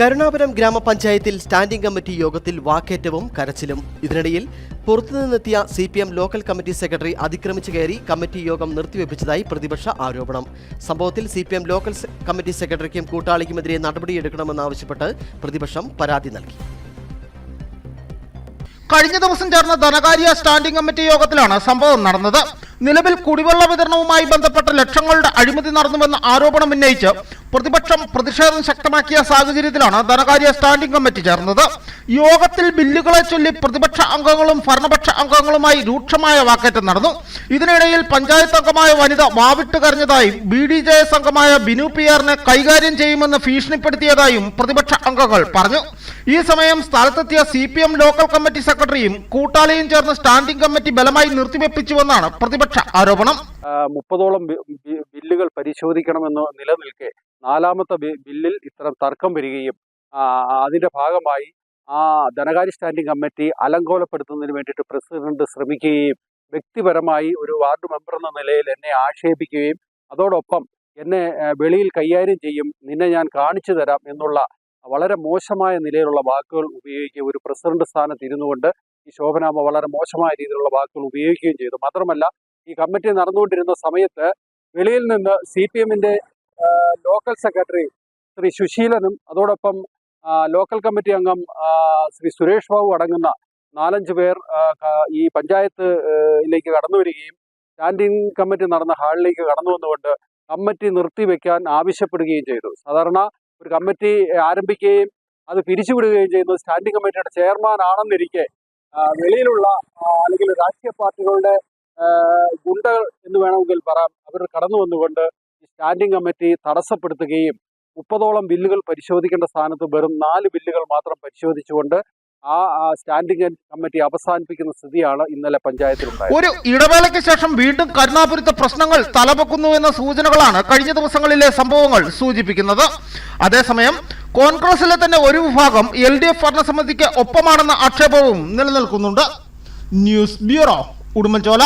കരുണാപുരം ഗ്രാമപഞ്ചായത്തിൽ standing committee യോഗത്തിൽ വാക്കേറ്റവും കരച്ചിലും. ഇതിനിടയിൽ പുറത്തുനിന്നെത്തിയ C P M local committee secretary അതിക്രമിച്ചു കയറി കമ്മിറ്റി യോഗം നിർത്തിവെപ്പിച്ചതായി പ്രതിപക്ഷ ആരോപണം. സംഭവത്തിൽ C P M local committee സെക്രട്ടറിക്കും കൂട്ടാളിക്കുമെതിരെ നടപടിയെടുക്കണമെന്നാവശ്യപ്പെട്ട് പ്രതിപക്ഷം പരാതി നൽകി. കഴിഞ്ഞ ദിവസം ചേർന്ന ധനകാര്യ സ്റ്റാൻഡിംഗ് കമ്മിറ്റി യോഗത്തിലാണ് സംഭവം നടന്നത്. നിലവിൽ കുടിവെള്ള വിതരണവുമായി ബന്ധപ്പെട്ട ലക്ഷങ്ങളുടെ അഴിമതി നടന്നുവെന്ന ആരോപണം ഉന്നയിച്ച് പ്രതിപക്ഷം പ്രതിഷേധം ശക്തമാക്കിയ സാഹചര്യത്തിലാണ് ധനകാര്യ സ്റ്റാൻഡിംഗ് കമ്മിറ്റി ചേർന്നത്. യോഗത്തിൽ ബില്ലുകളെ ചൊല്ലി പ്രതിപക്ഷ അംഗങ്ങളും ഭരണപക്ഷ അംഗങ്ങളുമായി രൂക്ഷമായ വാക്കേറ്റം നടന്നു. ഇതിനിടയിൽ പഞ്ചായത്ത് അംഗമായ വനിത വാവിട്ട് കരഞ്ഞതായും ബി ഡി ജെ എസ് അംഗമായ ബിനു പി ആറിനെ കൈകാര്യം ചെയ്യുമെന്ന് ഭീഷണിപ്പെടുത്തിയതായും പ്രതിപക്ഷ അംഗങ്ങൾ പറഞ്ഞു. ഈ സമയം സ്ഥലത്തെത്തിയ C P M local committee സെക്രട്ടറിയും കൂട്ടാളിയും ചേർന്ന് സ്റ്റാൻഡിംഗ് കമ്മിറ്റി ബലമായി നിർത്തിവെപ്പിച്ചുവെന്നാണ് പ്രതിപക്ഷ ആരോപണം. മുപ്പതോളം ബില്ലുകൾ പരിശോധിക്കണമെന്ന് നിലനിൽക്കെ നാലാമത്തെ ബില്ലിൽ ഇത്തരം തർക്കം വരികയും അതിന്റെ ഭാഗമായി ആ ധനകാര്യ സ്റ്റാൻഡിംഗ് കമ്മിറ്റി അലങ്കോലപ്പെടുത്തുന്നതിന് വേണ്ടിയിട്ട് പ്രസിഡന്റ് ശ്രമിക്കുകയും വ്യക്തിപരമായി ഒരു വാർഡ് മെമ്പർ എന്ന നിലയിൽ എന്നെ ആക്ഷേപിക്കുകയും അതോടൊപ്പം എന്നെ വെളിയിൽ കൈകാര്യം ചെയ്യും നിന്നെ ഞാൻ കാണിച്ചു തരാം എന്നുള്ള വളരെ മോശമായ നിലയിലുള്ള വാക്കുകൾ ഉപയോഗിക്കുകയും ഒരു പ്രസിഡന്റ് സ്ഥാനത്ത് ഇരുന്നു കൊണ്ട് ഈ ശോഭനാമ വളരെ മോശമായ രീതിയിലുള്ള വാക്കുകൾ ഉപയോഗിക്കുകയും ചെയ്തു. മാത്രമല്ല ഈ കമ്മിറ്റി നടന്നുകൊണ്ടിരുന്ന സമയത്ത് വെളിയിൽ നിന്ന് സി പി എമ്മിന്റെ ലോക്കൽ സെക്രട്ടറി ശ്രീ സുശീലനും അതോടൊപ്പം ലോക്കൽ കമ്മിറ്റി അംഗം ശ്രീ സുരേഷ് ബാബു അടങ്ങുന്ന നാലഞ്ച് പേർ ഈ പഞ്ചായത്തിലേക്ക് കടന്നു വരികയും സ്റ്റാൻഡിംഗ് കമ്മിറ്റി നടന്ന ഹാളിലേക്ക് കടന്നു വന്നുകൊണ്ട് കമ്മിറ്റി നിർത്തിവെക്കാൻ ആവശ്യപ്പെടുകയും ചെയ്തു. സാധാരണ ഒരു കമ്മിറ്റി ആരംഭിക്കുകയും അത് പിരിച്ചുവിടുകയും ചെയ്യുന്നത് സ്റ്റാൻഡിംഗ് കമ്മിറ്റിയുടെ ചെയർമാൻ ആണെന്നിരിക്കെ വെളിയിലുള്ള അല്ലെങ്കിൽ രാഷ്ട്രീയ പാർട്ടികളുടെ ഗുണ്ടകൾ എന്ന് വേണമെങ്കിൽ പറയാം. അവർ കടന്നു വന്നുകൊണ്ട് സ്റ്റാൻഡിംഗ് കമ്മിറ്റി തടസ്സപ്പെടുത്തുകയും മുപ്പതോളം ബില്ലുകൾ പരിശോധിക്കേണ്ട സ്ഥാനത്ത് വെറും നാല് ബില്ലുകൾ മാത്രം പരിശോധിച്ചുകൊണ്ട് ആ സ്റ്റാൻഡിംഗ് കമ്മിറ്റി അവസാനിപ്പിക്കുന്ന സ്ഥിതിയാണ് ഇന്നലെ പഞ്ചായത്തിലുണ്ടായത്. ഒരു ഇടവേളയ്ക്ക് ശേഷം വീണ്ടും കരുണാപുരത്തെ പ്രശ്നങ്ങൾ തലപൊക്കുന്നുവെന്ന സൂചനകളാണ് കഴിഞ്ഞ ദിവസങ്ങളിലെ സംഭവങ്ങൾ സൂചിപ്പിക്കുന്നത്. അതേസമയം കോൺഗ്രസിലെ തന്നെ ഒരു വിഭാഗം എൽ ഡി എഫ് ഭരണസമിതിക്ക് ഒപ്പമാണെന്ന ആക്ഷേപവും നിലനിൽക്കുന്നുണ്ട്. News bureau Udumbanchola.